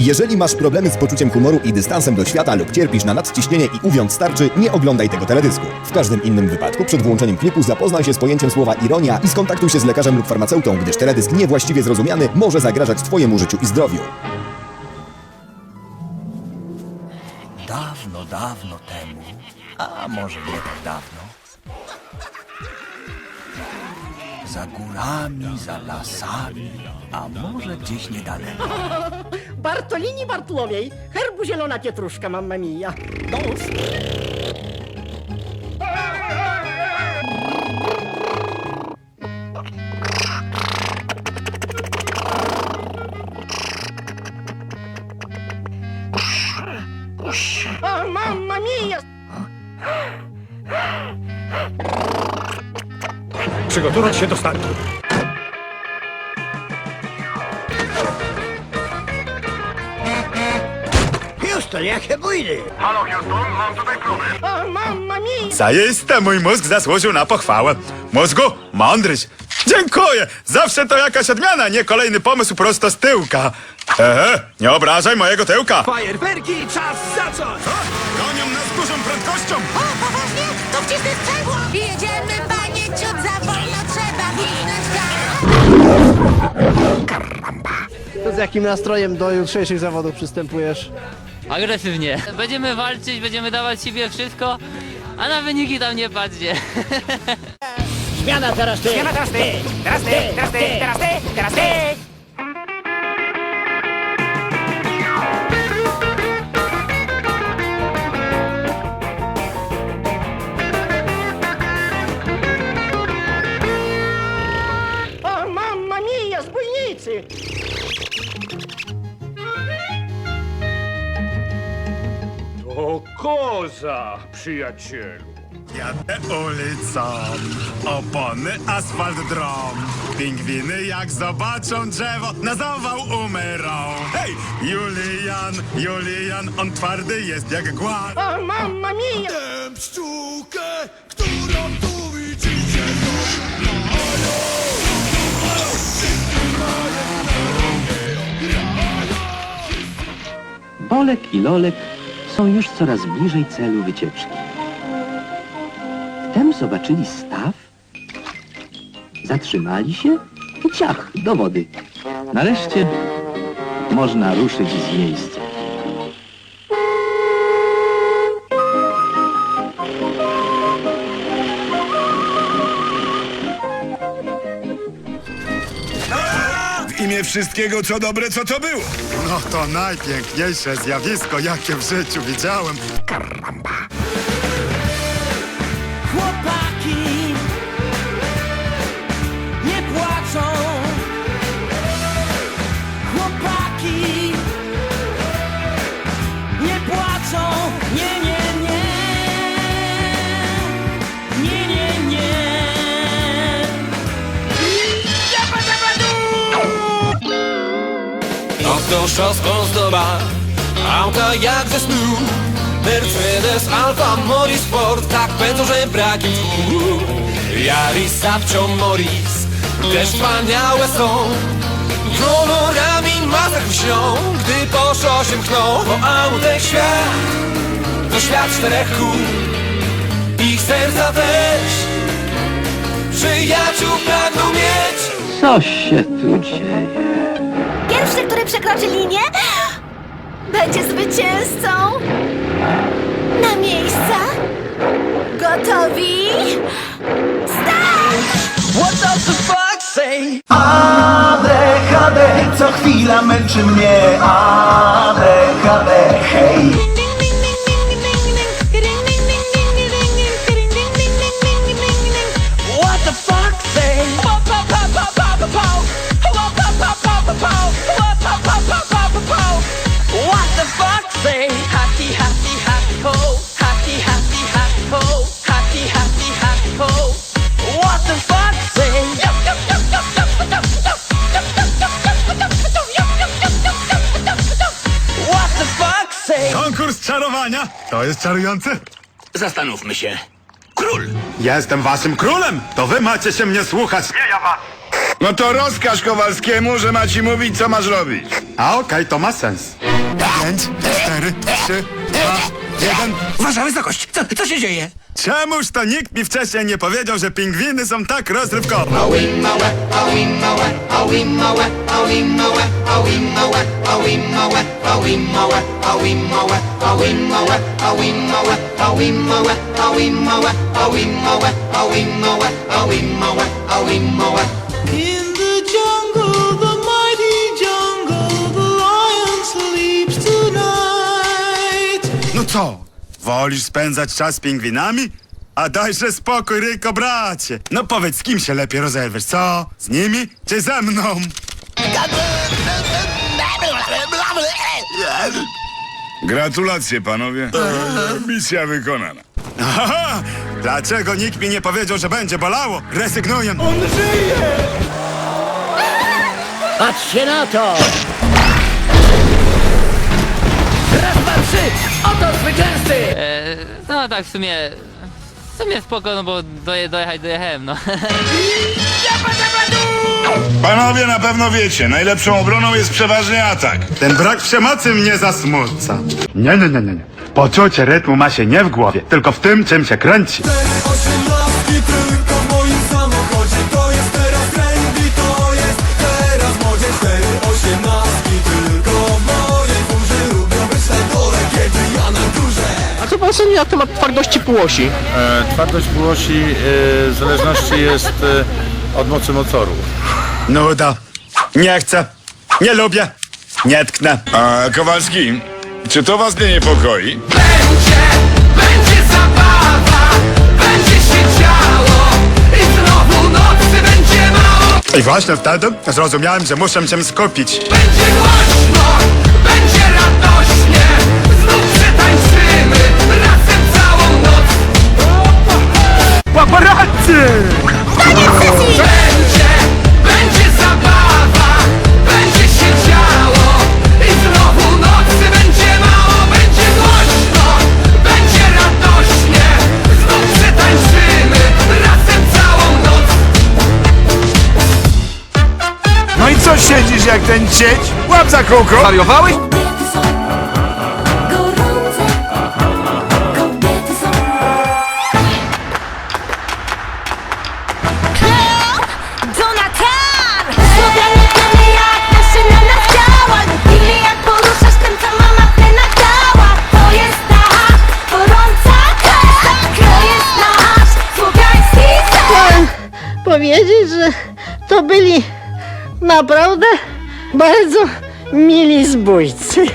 Jeżeli masz problemy z poczuciem humoru i dystansem do świata lub cierpisz na nadciśnienie i uwiąd starczy, nie oglądaj tego teledysku. W każdym innym wypadku przed włączeniem klipu zapoznaj się z pojęciem słowa ironia i skontaktuj się z lekarzem lub farmaceutą, gdyż teledysk niewłaściwie zrozumiany może zagrażać Twojemu życiu i zdrowiu. Dawno, dawno temu, a może nie tak dawno, za górami, za lasami, a może gdzieś niedaleko. Bartolini Bartłomiej, herbu zielona pietruszka, mamma mia. Dąs. O, mamma mia! Przygotować się do startu. Houston, jak się pójdę? O, mamma mia! Zaiste mój mózg zasłużył na pochwałę. Mózgu, mądryś. Dziękuję. Zawsze to jakaś odmiana, nie kolejny pomysł prosto z tyłka. Ehe, nie obrażaj mojego tyłka. Fajerwerki, czas zacząć! Gonią nas z dużą prędkością. O, poważnie? To wcisnę sprzęgło! Jedziemy, panie, ciut za wolno trzeba wcisnąć gaz! To z jakim nastrojem do jutrzejszych zawodów przystępujesz? Agresywnie. Będziemy walczyć, będziemy dawać siebie wszystko, a na wyniki tam nie patrzcie. Zmiana teraz ty! Zmiana teraz ty! Teraz ty, teraz ty, teraz ty, teraz ty! O, mamma mia, zbójnicy! To koza, przyjacielu. Jadę ulicą, opony asfalt drom. Pingwiny jak zobaczą drzewo, na zawał umrą. Hej, Julian, Julian, on twardy jest jak głaz. O, mamma mia! pszczółkę, którą tu widzicie. Bolek i Lolek są już coraz bliżej celu wycieczki. Wtem zobaczyli staw, zatrzymali się i ciach, do wody. Nareszcie można ruszyć z miejsca. Wszystkiego, co dobre, co to było. No to najpiękniejsze zjawisko, jakie w życiu widziałem. Chłopaki Autoszoską zdoba. Auta jak ze snu. Mercedes, Alfa, Mori Sport Tak pędzą, że brakiem tchu Yaris, Sapcio, Morris. Też wspaniałe są. Kolorami mazach lśnią. Gdy po szosie mkną Po autek świat. To świat czterech kół. Ich serca też. Przyjaciół pragną mieć. Co się tu dzieje? Pierwszy, który przekroczy linię, będzie zwycięzcą. Na miejsca. Gotowi? Start! What does the fuck say? ADHD co chwila męczy mnie ADHD hej czarowania? To jest czarujący? Zastanówmy się Król Jestem waszym królem! To wy macie się mnie słuchać! Nie ja was! No to rozkaż Kowalskiemu, że ma ci mówić, co masz robić. A okej, to ma sens. Pięć, cztery, trzy, dwa, jeden. Wasza wysokość, co, co się dzieje? Czemuż to nikt mi wcześniej nie powiedział, że pingwiny są tak rozrywkowe? In the jungle, the mighty jungle, the lion sleeps tonight. No co? Wolisz spędzać czas z pingwinami? A dajże spokój, Ryko, bracie. No powiedz, z kim się lepiej rozerwiesz, co? Z nimi czy ze mną? Gratulacje, panowie. Misja wykonana. Aha! Dlaczego nikt mi nie powiedział, że będzie bolało? Rezygnuję. Patrzcie na to! Raz, dwa, trzy! Oto zwycięzcy! E, no tak, w sumie... W sumie spoko, no bo doje, dojechać dojechałem, no. Panowie na pewno wiecie, najlepszą obroną jest przeważnie atak. Ten brak przemocy mnie zasmuca. Nie, nie, nie, nie. nie. Poczucie rytmu ma się nie w głowie, tylko w tym, czym się kręci. Osiemnastki tylko w moim samochodzie To jest teraz trendy, to jest teraz modzie Cztery osiemnastki tylko w mojej furze Lubią być na dole, kiedy ja na górze A co pan sądzi na temat twardości półosi? E, twardość półosi e, w zależności jest e, od mocy motoru. Nuda. Nie chcę. Nie lubię. Nie tknę. A Kowalski, czy to was nie niepokoi? Będzie, będzie zabawa, będzie się działo i znowu nocy będzie mało. I właśnie wtedy zrozumiałem, że muszę się skupić. Będzie głośno, jak ten cieć? Łap za kółko! Wariowałeś? Kobiety są gorące. Kobiety są. Jak poruszasz tym, co mama dała. To jest ta gorąca krew. To jest nasz słowiański ser. Powiedzieć, że to byli naprawdę bardzo mili zbójcy.